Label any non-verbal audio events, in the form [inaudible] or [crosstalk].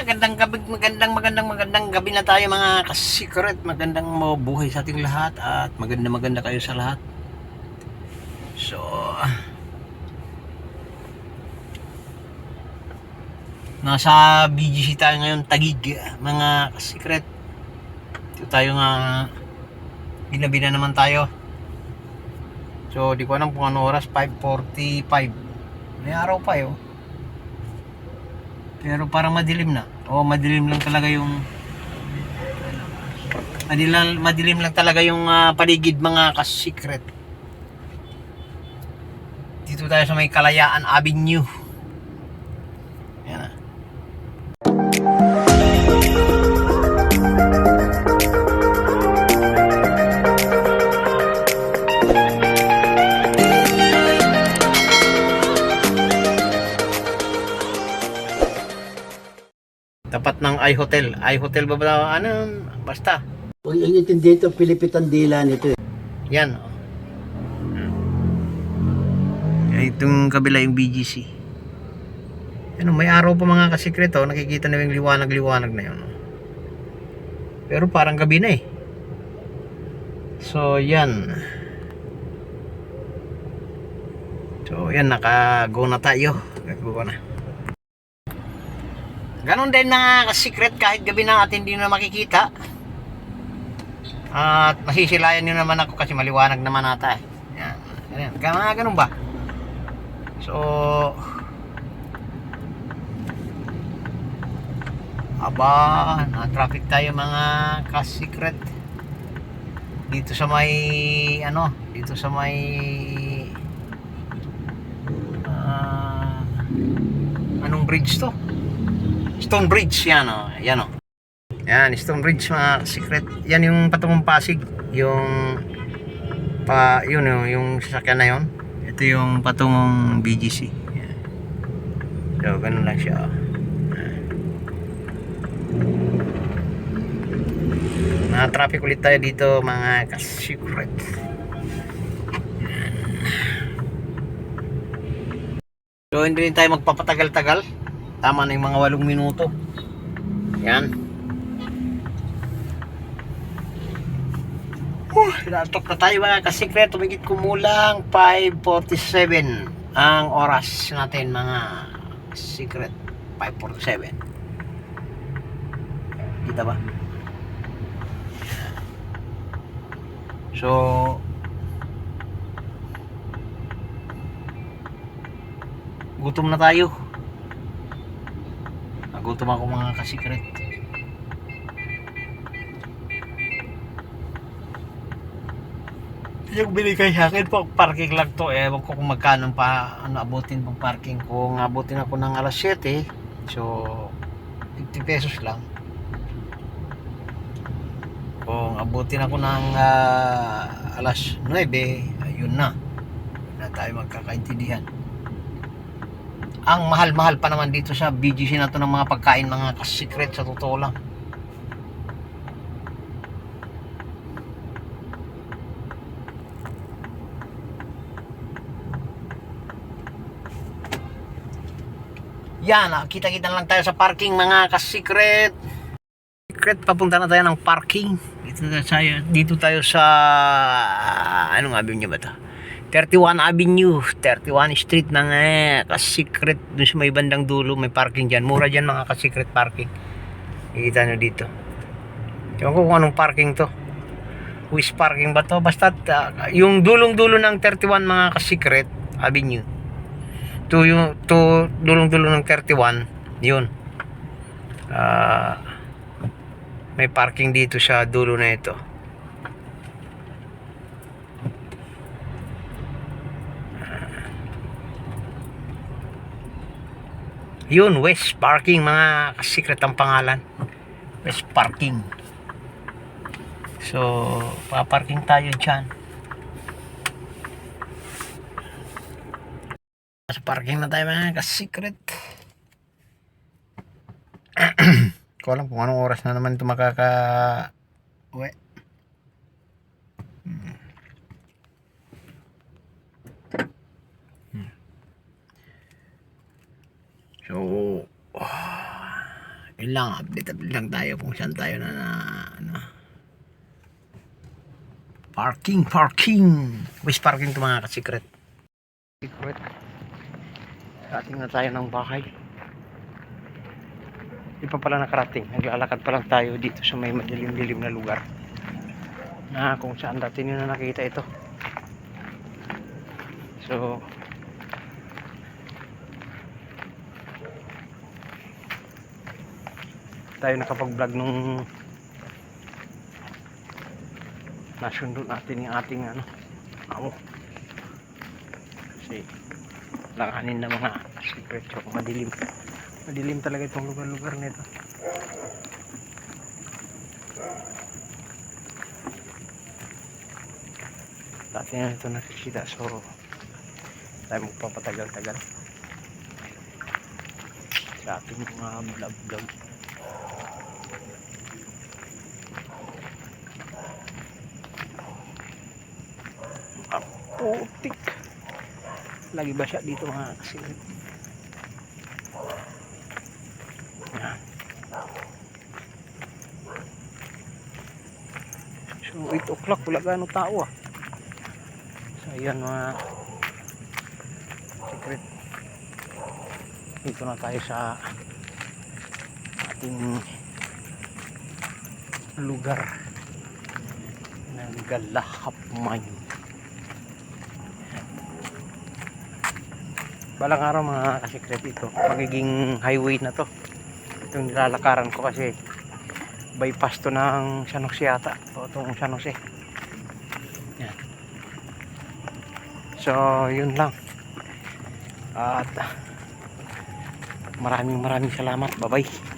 Magandang gabi, magandang magandang magandang gabi na tayo mga ka-secret. Magandang mabuhay sa ating lahat at maganda maganda kayo sa lahat. So, nasa BGC tayo ngayon, Tagig, mga ka-secret. Ito tayo nga, ginabi na naman tayo. So, di ko alam kung ano oras, 5.45. May araw pa yun. Pero parang madilim na. O madilim lang talaga yung madilim, madilim lang talaga yung ah, paligid mga ka-secret. Dito tayo sa may Kalayaan Avenue. iHotel. iHotel ba ba? Ano? Basta. Huwag yung intindi ito, Pilipitan dila nito eh. Yan. oh. Yan, Itong kabila yung BGC. Ano, may araw pa mga kasikreto. Nakikita na yung liwanag-liwanag na yun. oh. Pero parang gabi na eh. So, yan. So, yan. Naka-go na tayo. Naka-go na. Ganon din na secret kahit gabi na atin hindi na makikita. At masisilayan nyo naman ako kasi maliwanag naman ata eh. Yan. Ganyan. Ganun, ganun ba? So, aba, na-traffic tayo mga ka-secret. Dito sa may, ano, dito sa may, ah, anong bridge to? Stone Bridge, yan o. Yan o. Yan, Stone Bridge mga secret. Yan yung patungong Pasig. Yung pa, yun o, yung sasakyan na yun. Ito yung patungong BGC. Yan. So, ganun lang siya. oh. Na traffic ulit tayo dito mga ka-secret. So, hindi rin tayo magpapatagal-tagal. Tama na yung mga walong minuto. Yan. Uh, natok na tayo mga kasikreto. Tumigit kumulang 5.47 ang oras natin mga secret. 5.47. Kita ba? So, gutom na tayo. Nagutom ako mga kasikret. Yung binigay sa akin po, parking lang to. Eh, ko kung magkano pa ano, abutin pang parking. Kung abutin ako ng alas 7, so 50 pesos lang. Kung abutin ako ng ah, alas 9, ayun na. Na tayo magkakaintindihan ang mahal-mahal pa naman dito sa BGC na to ng mga pagkain mga kasikret sa totoo lang. Yan ah, kita-kita lang tayo sa parking mga kasikret secret papunta na tayo ng parking. Dito tayo, dito tayo sa anong avenue ba to 31 Avenue, 31 Street mga ka-secret dun sa may bandang dulo, may parking dyan. Mura dyan mga ka-secret parking. Ikita nyo dito. Ewan ko kung anong parking to. Which parking ba to? Basta uh, yung dulong-dulo ng 31 mga ka-secret Avenue. To yung to dulong-dulo ng 31, yun. Ah may parking dito sa dulo na ito. Yun, West Parking, mga secret ang pangalan. West Parking. So, paparking tayo dyan. Sa parking na tayo mga ka-secret. [clears throat] Ko alam kung anong oras na naman ito makaka... Uwi. Hmm. So, Lang, update lang tayo kung saan tayo na, na ano. Parking, parking. Which parking to mga ka-secret? Secret. Ating na tayo ng bahay. Di pa pala nakarating. Naglalakad pa lang tayo dito sa may madilim-dilim na lugar. Na kung saan dati nyo na nakita ito. So, tayo nakapag-vlog nung nasundo natin yung ating ano amo kasi langanin na mga secret so madilim. Madilim talaga itong lugar-lugar nito. Dati na ito nakikita so tayo magpapatagal-tagal. Sa ating mga vlog-vlog putik. Lagi ba dito mga kasilip? So 8 o'clock wala gano tao ah. So yan mga secret. Dito na tayo sa ating lugar ng Galahap Mine. balang araw mga kasikret ito magiging highway na to. Itong nilalakaran ko kasi bypass to ng San Jose yata. O itong San Jose. Yan. So yun lang. At maraming maraming salamat. Bye bye